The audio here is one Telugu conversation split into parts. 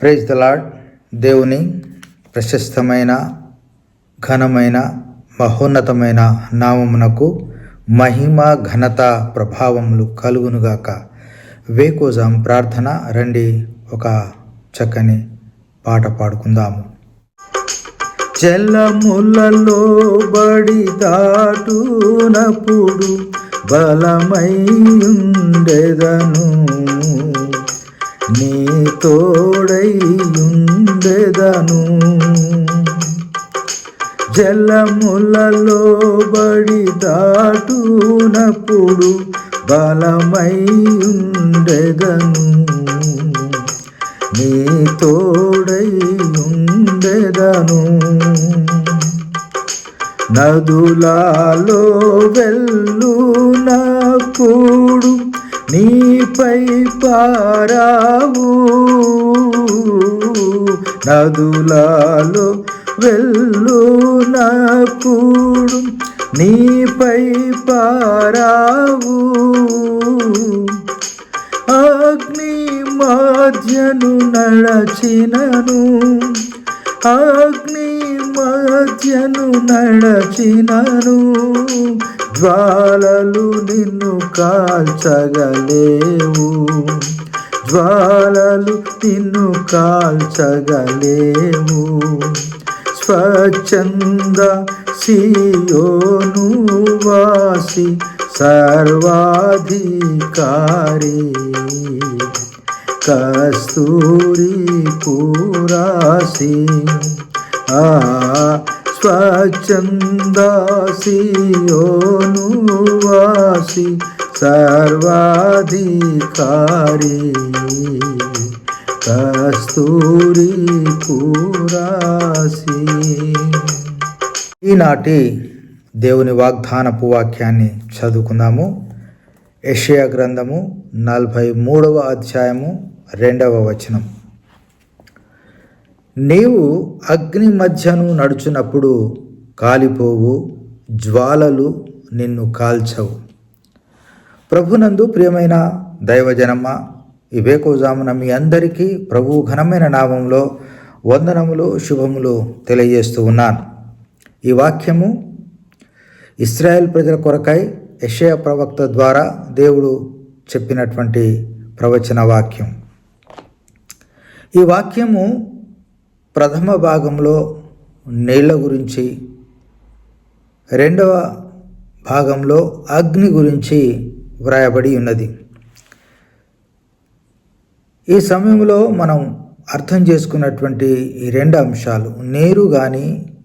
ప్రైజ్ ద లాడ్ దేవుని ప్రశస్తమైన ఘనమైన మహోన్నతమైన నామమునకు మహిమ ఘనత ప్రభావములు కలుగునుగాక. వేకోజాం ప్రార్థన రండి ఒక చక్కని పాట పాడుకుందాము. జలములలో బడి దాటునప్పుడు బలమై నీ తోడైందెదను జలములలో బడి దాటునప్పుడు బలమై ఉండెదను నీ తోడై ఉండెదను నదులాలో వెళ్ళునప్పుడు నీపై పారావు. నదులాలో వెళ్ళునప్పుడు నీపై పారావు. అగ్ని మధ్యను నడచినను. అగ్ని మధ్యను నడచినను. జ్వాలలు నిన్ను కాల్చగలేవు. జ్వాలలు నిన్ను కాల్చగలేవు. స్వచ్ఛంద సియోను వాసి సర్వాధికారి. కస్తూరి పూరాసి ఆ స్వచ్ఛంద సియోను వాసి సర్వాధికారి కస్తూరి పూరాసి. ఈనాటి దేవుని వాగ్దానపు వాక్యాన్ని చదువుకుందాము. యషయా గ్రంథము నలభై మూడవ అధ్యాయము రెండవ వచనం. నీవు అగ్ని మధ్యను నడుచున్నప్పుడు కాలిపోవు జ్వాలలు నిన్ను కాల్చవు. ప్రభునందు ప్రియమైన దైవజనమ్మ ఈ వేకోజామున మీ అందరికీ ప్రభు ఘనమైన నామంలో వందనములు శుభములు తెలియజేస్తూ ఉన్నాను. ఈ వాక్యము ఇస్రాయేల్ ప్రజల కొరకై యషయ ప్రవక్త ద్వారా దేవుడు చెప్పినటువంటి ప్రవచన వాక్యం. ఈ వాక్యము ప్రథమ భాగంలో నీళ్ళ గురించి రెండవ భాగంలో అగ్ని గురించి వ్రాయబడి ఉన్నది. ఈ సమయంలో మనం అర్థం చేసుకున్నటువంటి ఈ రెండు అంశాలు నీరు కానీ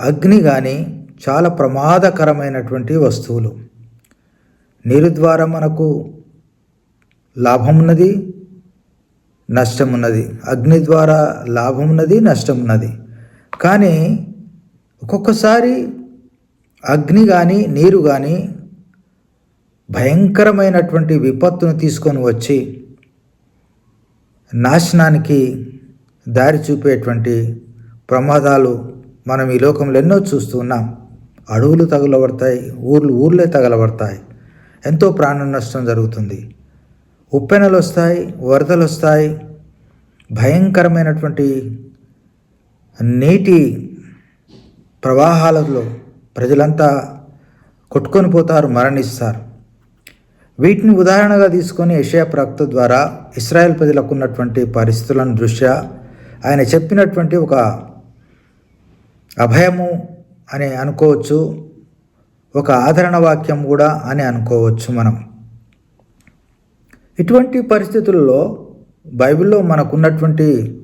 అగ్ని కానీ చాలా ప్రమాదకరమైనటువంటి వస్తువులు. నీరు ద్వారా మనకు లాభం ఉన్నది నష్టం ఉన్నది అగ్ని ద్వారా లాభం ఉన్నది నష్టం ఉన్నది కానీ ఒక్కొక్కసారి అగ్ని కానీ నీరు కానీ భయంకరమైనటువంటి విపత్తును తీసుకొని వచ్చి నాశనానికి దారి చూపేటువంటి ప్రమాదాలు మనం ఈ లోకంలో ఎన్నో చూస్తూ ఉన్నాం. అడవులు తగలబడతాయి ఊర్లు ఊర్లే తగలబడతాయి. ఎంతో ప్రాణ నష్టం జరుగుతుంది. ఉప్పెనలు వస్తాయి వరదలు వస్తాయి భయంకరమైనటువంటి నీటి ప్రవాహాలలో ప్రజలంతా కొట్టుకొని పోతారు మరణిస్తారు. వీటిని ఉదాహరణగా తీసుకొని ఏషియా ప్రవక్త ద్వారా ఇస్రాయెల్ ప్రజలకు ఉన్నటువంటి పరిస్థితులను దృష్ట్యా ఆయన చెప్పినటువంటి ఒక అభయము అని అనుకోవచ్చు ఒక ఆదరణ వాక్యం కూడా అని అనుకోవచ్చు మనం. ఇటువంటి పరిస్థితుల్లో బైబిల్లో మనకున్నటువంటి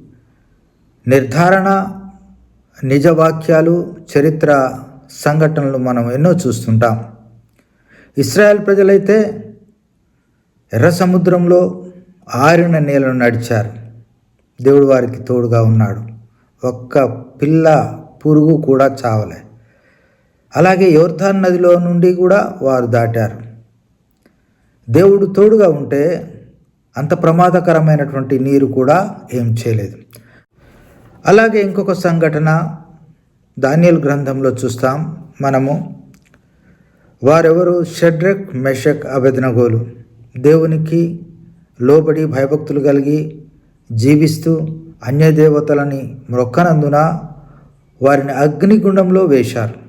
నిర్ధారణ నిజ వాక్యాలు చరిత్ర సంఘటనలు మనం ఎన్నో చూస్తుంటాం. ఇస్రాయెల్ ప్రజలైతే ఎర్ర సముద్రంలో ఆరిన నీళ్ళను నడిచారు. దేవుడు వారికి తోడుగా ఉన్నాడు. ఒక్క పిల్ల పురుగు కూడా చావలే. అలాగే యోర్ధాన్ నదిలో నుండి కూడా వారు దాటారు. దేవుడు తోడుగా ఉంటే అంత ప్రమాదకరమైనటువంటి నీరు కూడా ఏం చేయలేదు. అలాగే ఇంకొక సంఘటన దానియల్ గ్రంథంలో చూస్తాం. మనము వారెవరు షడ్రక్ మెషక్ అభెదనగోలు దేవునికి లోబడి భయభక్తులు కలిగి జీవిస్తూ అన్యదేవతలని మొక్కనందున వారిని అగ్నిగుండంలో వేశారు.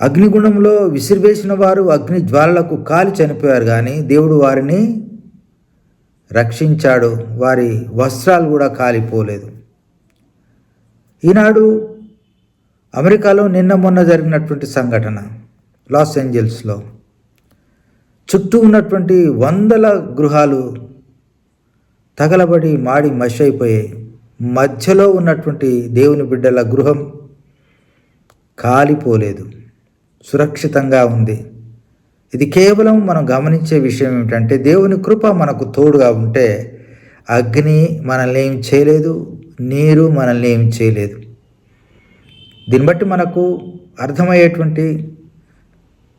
అగ్నిగుణంలో విసిరివేసిన వారు అగ్ని జ్వాలలకు కాలి చనిపోయారు కానీ దేవుడు వారిని రక్షించాడు. వారి వస్త్రాలు కూడా కాలిపోలేదు. ఈనాడు అమెరికాలో నిన్న మొన్న జరిగినటువంటి సంఘటన లాస్ ఏంజల్స్లో. చుట్టూ ఉన్నటువంటి వందల గృహాలు తగలబడి మాడి మషి అయిపోయాయి మధ్యలో ఉన్నటువంటి దేవుని బిడ్డల గృహం కాలిపోలేదు. సురక్షితంగా ఉంది. ఇది కేవలం మనం గమనించే విషయం ఏమిటంటే దేవుని కృప మనకు తోడుగా ఉంటే అగ్ని మనల్ని ఏం చేయలేదు నీరు మనల్ని ఏం చేయలేదు. దీన్ని బట్టి మనకు అర్థమయ్యేటువంటి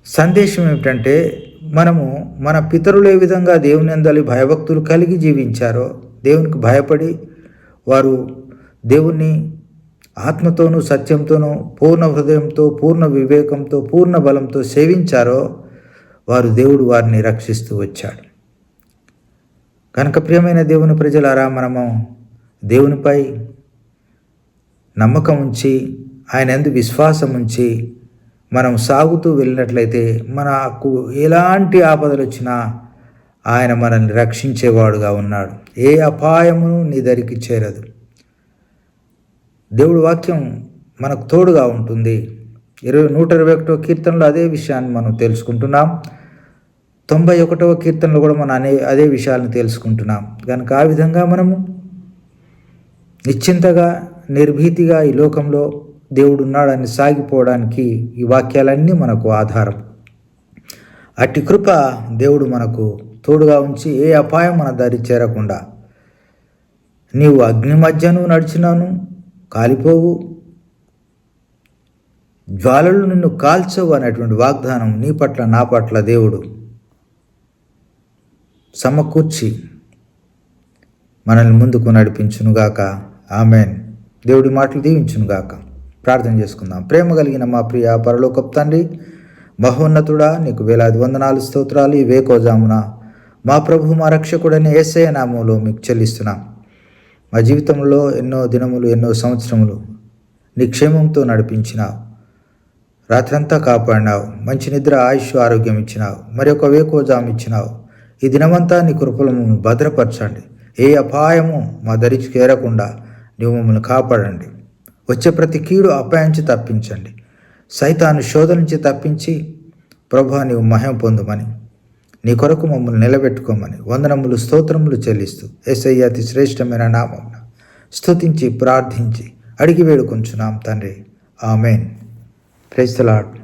సందేశం ఏమిటంటే మనము మన పితరులు ఏ విధంగా దేవుని అందలి భయభక్తులు కలిగి జీవించారో దేవునికి భయపడి వారు దేవుణ్ణి ఆత్మతోనూ సత్యంతోనూ పూర్ణ హృదయంతో పూర్ణ వివేకంతో పూర్ణ బలంతో సేవించారో వారు దేవుడు వారిని రక్షిస్తూ వచ్చాడు. కనుక ప్రియమైన దేవుని ప్రజలారా మనము దేవునిపై నమ్మకం ఉంచి ఆయన ఎందు విశ్వాసం ఉంచి మనం సాగుతూ వెళ్ళినట్లయితే మనకు ఎలాంటి ఆపదలు వచ్చినా ఆయన మనల్ని రక్షించేవాడుగా ఉన్నాడు. ఏ అపాయమును నీ దరికి చేరదు. దేవుడి వాక్యం మనకు తోడుగా ఉంటుంది. ఇరవై నూట ఇరవై ఒకటో కీర్తనలో అదే విషయాన్ని మనం తెలుసుకుంటున్నాం. తొంభై ఒకటవ కీర్తనలో కూడా మనం అనే అదే విషయాలను తెలుసుకుంటున్నాం. కనుక ఆ విధంగా మనము నిశ్చింతగా నిర్భీతిగా ఈ లోకంలో దేవుడు ఉన్నాడని సాగిపోవడానికి ఈ వాక్యాలన్నీ మనకు ఆధారం. అట్టి కృప దేవుడు మనకు తోడుగా ఉంచి ఏ అపాయం మన దారి చేరకుండా నీవు అగ్ని మధ్యను నడిచినాను కాలిపోవు. జ్వాలలు నిన్ను కాల్చవు అనేటువంటి వాగ్దానం నీ పట్ల నా పట్ల దేవుడు సమకూర్చి మనల్ని ముందుకు నడిపించునుగాక. ఆమెన్. దేవుడి మాటలు దీవించునుగాక. ప్రార్థన చేసుకుందాం. ప్రేమ కలిగిన మా ప్రియ పరలోకపు తండ్రి మహోన్నతుడా నీకు వేలాది వందనాలు స్తోత్రాలు. ఈ వేకోజామున మా ప్రభు మా రక్షకుడని ఏసయ నామంలో మీకు చెల్లిస్తున్నాం. మా జీవితంలో ఎన్నో దినములు ఎన్నో సంవత్సరములు నీ క్షేమంతో నడిపించినావు. రాత్రంతా కాపాడినావు. మంచి నిద్ర ఆయుష్ ఆరోగ్యం ఇచ్చినావు. మరి ఒక వేకోజాం ఇచ్చినావు. ఈ దినమంతా నీ కృపలు మమ్మల్ని భద్రపరచండి. ఏ అపాయము మా దరికి చేరకుండా నీవు మమ్మల్ని కాపాడండి. వచ్చే ప్రతి కీడు అపాయించి తప్పించండి. సైతాను శోధ నుంచి తప్పించి ప్రభా నీవు మహిమ పొందుమని నీ కొరకు మమ్మల్ని నిలబెట్టుకోమని వందనములు స్తోత్రములు చెల్లిస్తూ ఎస్ఐ అతి శ్రేష్టమైన నామం స్తుతించి ప్రార్థించి అడిగి వేడుకొంచున్నాం తండ్రి. ఆమెన్. ప్రైస్తలాడ్